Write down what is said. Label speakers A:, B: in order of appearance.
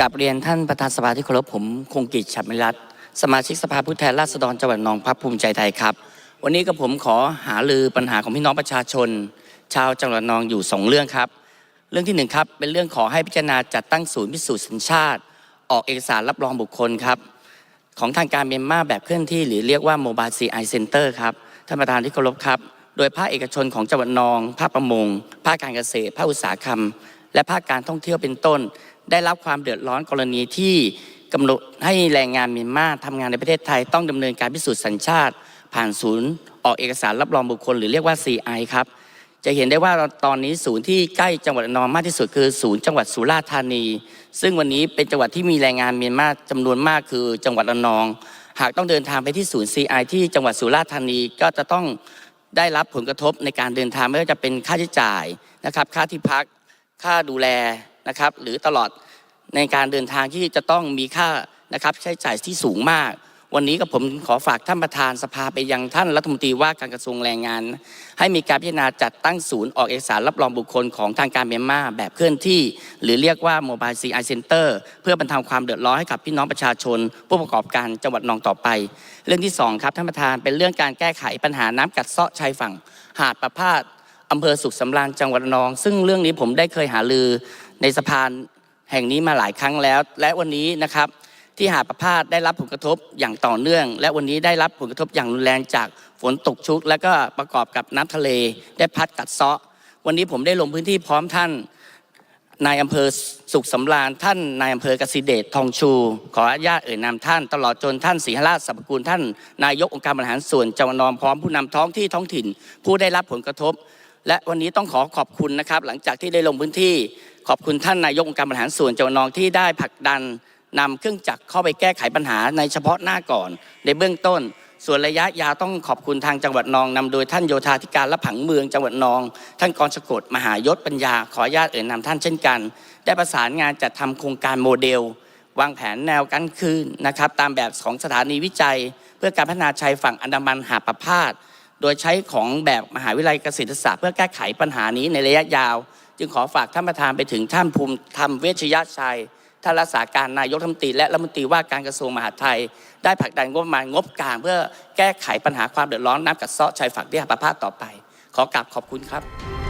A: กับเรียนท่านประธานสภาที่เคารพผมคงกิจฉับมิรัตสมาชิกสภาผู้แทนราษฎรจังหวัดหนองพระภูมิใจไทยครับ วันนี้กับผมขอหาลือปัญหาของพี่น้องประชาชน ชาวจังหวัดนองอยู่สองเรื่องครับ เรื่องที่หนึ่งครับ เป็นเรื่องขอให้พิจารณาจัดตั้งศูนย์พิสูจน์สัญชาติ ออกเอกสารรับรองบุคคลครับ ของทางการเมียนมาแบบเคลื่อนที่ หรือเรียกว่าโมบายซีไอเซ็นเตอร์ครับท่านประธานที่เคารพครับ โดยภาคเอกชนของจังหวัดนอง ภาคประมง ภาคการเกษตร ภาคอุตสาหกรรม และภาคการท่องเที่ยวเป็นต้น ได้รับความเดือดร้อนกรณีที่กำหนดให้แรงงานเมียนมาทำงานในประเทศไทยต้องดำเนินการพิสูจน์สัญชาติ ผ่านศูนย์ออกเอกสารรับรองบุคคล หรือเรียกว่า CI ครับจะเห็นได้ว่าตอนนี้ศูนย์ที่ใกล้จังหวัดนองมากที่สุดคือศูนย์จังหวัดสุราษฎร์ธานี ซึ่งวันนี้เป็นจังหวัดที่มีแรงงานเมียนมาจำนวนมากคือจังหวัดระนอง หากต้องเดินทางไปที่ศูนย์ CI ที่จังหวัดสุราษฎร์ธานีก็จะต้องได้รับผลกระทบในการเดินทางไม่ว่าจะเป็นค่าใช้จ่ายนะครับค่าที่พัก ค่าดูแลนะครับ หรือตลอดในการเดินทางที่จะต้องมีค่านะครับใช้จ่ายที่สูงมาก วันนี้กับผมขอฝากท่านประธานสภาไปยังท่านรัฐมนตรีว่าการกระทรวงแรงงาน ให้มีการพิจารณาจัดตั้งศูนย์ออกเอกสารรับรองบุคคลของทางการเมียนมาแบบเคลื่อนที่ หรือเรียกว่าโมบายซีไอเซ็นเตอร์เพื่อบรรเทาความเดือดร้อนให้กับพี่น้องประชาชน ผู้ประกอบการจังหวัดนองต่อไป เรื่องที่สองครับท่านประธานเป็นเรื่องการแก้ไขปัญหาน้ำกัดเซาะชายฝั่งหาดประพาส อำเภอสุขสำราญจังหวัดนอง ซึ่งเรื่องนี้ผมได้เคยหาลือในสะพานแห่งนี้มาหลายครั้งแล้ว และวันนี้นะครับที่หาดประพาสได้รับผลกระทบอย่างต่อเนื่อง และวันนี้ได้รับผลกระทบอย่างรุนแรงจากฝนตกชุก และก็ประกอบกับน้ำทะเลได้พัดกัดเซาะ วันนี้ผมได้ลงพื้นที่พร้อมท่านนายอำเภอสุขสำราญท่านนายอำเภอกสิเดชทองชู ขออนุญาตเอ่ยนามท่าน ตลอดจนท่านศรีหราชสรรพกุลท่านนายกองค์การบริหารส่วนจังหวัดนองพร้อมผู้นำท้องที่ท้องถิ่น ผู้ได้รับผลกระทบ และวันนี้ต้องขอขอบคุณนะครับ หลังจากที่ได้ลงพื้นที่ขอบคุณท่านนายกองค์การบริหารส่วนจังหวัดนองที่ได้ผลักดันนำเครื่องจักรเข้าไปแก้ไขปัญหาในเฉพาะหน้าก่อน ในเบื้องต้น ส่วนระยะยาวต้องขอบคุณทางจังหวัดนองนำโดยท่านโยธาธิการและผังเมืองจังหวัดนอง ท่านกรสกดมหายศปัญญาขออนุญาตเอ่ยนามท่านเช่นกัน ได้ประสานงานจัดทำโครงการโมเดล วางแผนแนวกันคืนนะครับตามแบบของสถานีวิจัย เพื่อการพัฒนาชายฝั่งอันดามันหาประพาส โดยใช้ของแบบมหาวิทยาลัยเกษตรศาสตร์เพื่อแก้ไขปัญหานี้ในระยะยาว จึงขอฝากท่านประธานไปถึงท่านภูมิธรรมเวชยชัยท่านรักษาการนายกรัฐมนตรีและรัฐมนตรีว่าการกระทรวงมหาดไทย ได้ผลักดันงบประมาณงบกลางเพื่อแก้ไขปัญหาความเดือดร้อนน้ำกัดเซาะชายฝั่งที่หาประพาสต่อไป ขอกราบขอบคุณครับ